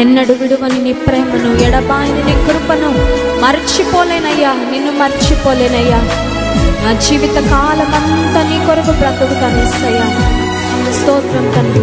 ఎన్నడు విడువని నీ ప్రేమను ఎడబాయిని నీ కృపను మర్చిపోలేనయ్యా నిన్ను మర్చిపోలేనయ్యా. నా జీవిత కాలం అంతా నీ కొరకు బ్రతుకుతాను ఇస్తయ్యా స్తోత్రం తండ్రి.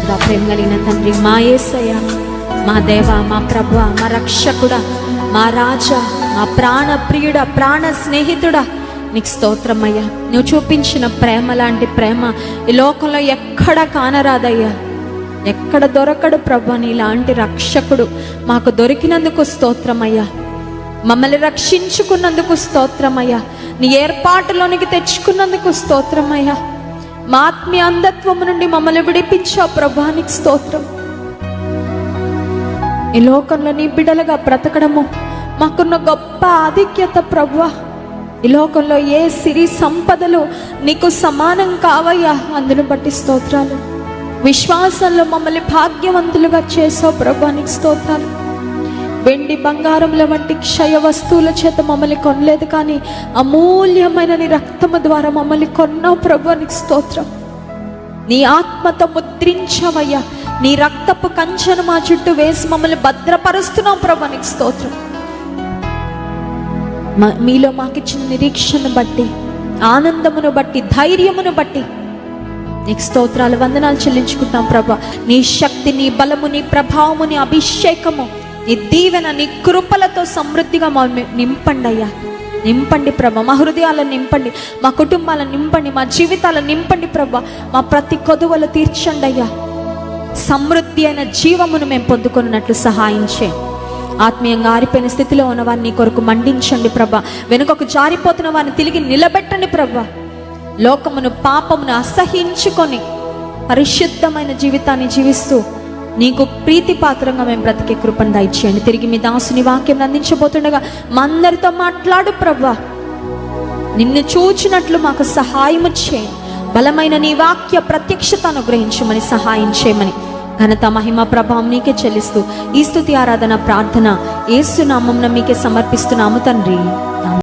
పరిశుద్ధ ప్రేమ కలిగిన తండ్రి మా ఏసయ్య మా దేవ మా ప్రభు మా రక్షకుడా మా రాజా మా ప్రాణ ప్రియుడ ప్రాణ స్నేహితుడా. నీకు స్తోత్రమయ్యా నువ్వు చూపించిన ప్రేమ లాంటి ప్రేమ ఈ లోకంలో ఎక్కడ కానరాదయ్యా. ఎక్కడ దొరకడు ప్రభు నీలాంటి రక్షకుడు మాకు దొరికినందుకు స్తోత్రమయ్యా మమ్మల్ని రక్షించుకున్నందుకు స్తోత్రమయ్యా నీ ఏర్పాటులోనికి తెచ్చుకున్నందుకు స్తోత్రమయ్యా మా ఆత్మీయ అంధత్వము నుండి మమ్మల్ని విడిపించా ప్రభానికి స్తోత్రం. ఈ లోకంలో నీ బిడలుగా బ్రతకడము మాకున్న గొప్ప ఆధిక్యత ప్రభు ఈ లోకంలో ఏ సిరి సంపదలు నీకు సమానం కావయ్యా అందును బట్టి స్తోత్రాలు. విశ్వాసంలో మమ్మల్ని భాగ్యవంతులుగా చేసావు ప్రభానికి స్తోత్రాలు. వెండి బంగారముల వంటి క్షయ వస్తువుల చేత మమ్మల్ని కొనలేదు కానీ అమూల్యమైన నీ రక్తము ద్వారా మమ్మల్ని కొన్నావు ప్రభు నీకు స్తోత్రం. నీ ఆత్మతో ముద్రించవయ్యా. నీ రక్తపు కంచెను మా చుట్టూ వేసి మమ్మల్ని భద్రపరుస్తున్నాం ప్రభు నీకు స్తోత్రం. మీలో మాకిచ్చిన నిరీక్షను బట్టి ఆనందమును బట్టి ధైర్యమును బట్టి నీకు స్తోత్రాలు వందనాలు చెల్లించుకుంటాం ప్రభా. నీ శక్తి నీ బలము నీ ప్రభావము నీ అభిషేకము నీ దీవెన నీ కృపలతో సమృద్ధిగా మా నింపండి అయ్యా. నింపండి ప్రభ. మా హృదయాలను నింపండి. మా కుటుంబాలను నింపండి. మా జీవితాలను నింపండి ప్రభ. మా ప్రతి కొదువలు తీర్చండి అయ్యా. సమృద్ధి అయిన జీవమును మేము పొందుకున్నట్లు సహాయం చేయండి ఆత్మీయంగా ఆరిపోయిన స్థితిలో ఉన్న వారిని కొరకు మండించండి ప్రభ. వెనుకకు జారిపోతున్న వారిని తిరిగి నిలబెట్టండి ప్రభ. లోకమును పాపమును అసహించుకొని పరిశుద్ధమైన జీవితాన్ని జీవిస్తూ నీకు ప్రీతి పాత్రంగా మేము బ్రతికే కృపను దయచేయండి. తిరిగి మీ దాసుని వాక్యం అందించబోతుండగా మా అందరితో మాట్లాడు ప్రభా. నిన్ను చూచినట్లు మాకు సహాయము చేయండి. బలమైన నీ వాక్య ప్రత్యక్షత అనుగ్రహించమని సహాయం చేయమని. ఘనత మహిమ ప్రభావం నీకే చెల్లిస్తూ ఈ స్థుతి ఆరాధన ప్రార్థన ఏసునామం మీకే సమర్పిస్తున్నాము తండ్రి.